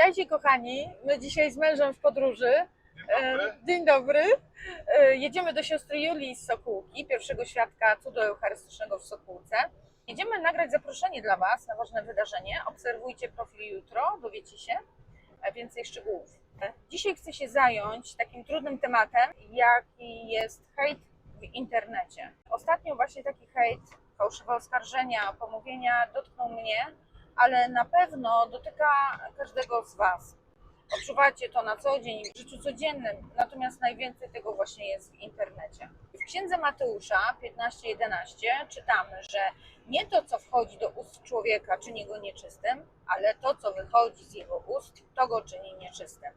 Witajcie kochani, my dzisiaj z mężem w podróży. Dzień dobry. E, Dzień dobry. E, Jedziemy do siostry Julii z Sokółki, pierwszego świadka cudu eucharystycznego w Sokółce. Jedziemy nagrać zaproszenie dla Was na ważne wydarzenie. Obserwujcie profil jutro, dowiecie się więcej szczegółów. Dzisiaj chcę się zająć takim trudnym tematem, jaki jest hejt w internecie. Ostatnio właśnie taki hejt, fałszywe oskarżenia, pomówienia dotknął mnie, ale na pewno dotyka każdego z Was. Odczuwacie to na co dzień, w życiu codziennym, natomiast najwięcej tego właśnie jest w internecie. W księdze Mateusza 15:11 czytamy, że nie to, co wchodzi do ust człowieka, czyni go nieczystym, ale to, co wychodzi z jego ust, to go czyni nieczystym.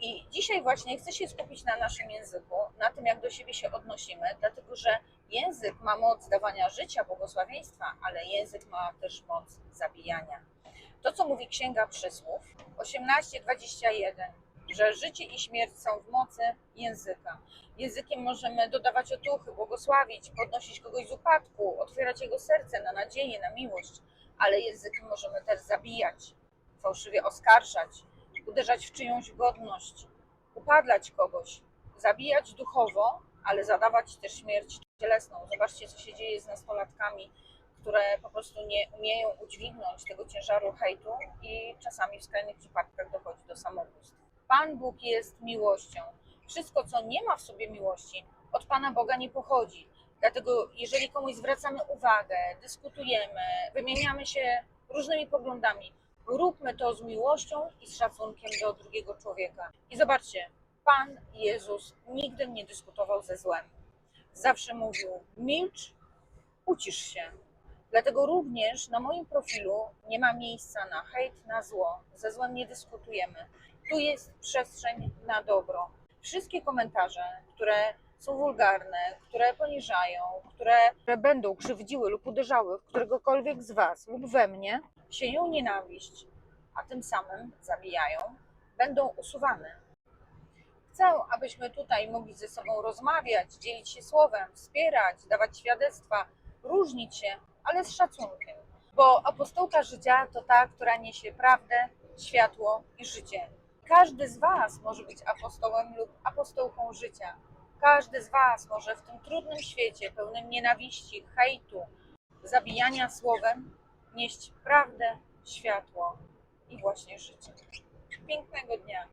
I dzisiaj właśnie chcę się skupić na naszym języku, na tym, jak do siebie się odnosimy, dlatego że język ma moc dawania życia, błogosławieństwa, ale język ma też moc zabijania. To, co mówi Księga Przysłów 18:21, że życie i śmierć są w mocy języka. Językiem możemy dodawać otuchy, błogosławić, podnosić kogoś z upadku, otwierać jego serce na nadzieję, na miłość, ale językiem możemy też zabijać, fałszywie oskarżać, uderzać w czyjąś godność, upadlać kogoś, zabijać duchowo, ale zadawać też śmierć cielesną. Zobaczcie, co się dzieje z nastolatkami, które po prostu nie umieją udźwignąć tego ciężaru hejtu i czasami w skrajnych przypadkach dochodzi do samobójstw. Pan Bóg jest miłością. Wszystko, co nie ma w sobie miłości, od Pana Boga nie pochodzi. Dlatego, jeżeli komuś zwracamy uwagę, dyskutujemy, wymieniamy się różnymi poglądami, róbmy to z miłością i z szacunkiem do drugiego człowieka. I zobaczcie, Pan Jezus nigdy nie dyskutował ze złem. Zawsze mówił: milcz, ucisz się. Dlatego również na moim profilu nie ma miejsca na hejt, na zło. Ze złem nie dyskutujemy. Tu jest przestrzeń na dobro. Wszystkie komentarze, które są wulgarne, które poniżają, które, będą krzywdziły lub uderzały w któregokolwiek z Was lub we mnie, sieją nienawiść, a tym samym zabijają, będą usuwane. Chcę, abyśmy tutaj mogli ze sobą rozmawiać, dzielić się słowem, wspierać, dawać świadectwa, różnić się, ale z szacunkiem. Bo apostołka życia to ta, która niesie prawdę, światło i życie. Każdy z Was może być apostołem lub apostołką życia. Każdy z Was może w tym trudnym świecie, pełnym nienawiści, hejtu, zabijania słowem, nieść prawdę, światło i właśnie życie. Pięknego dnia.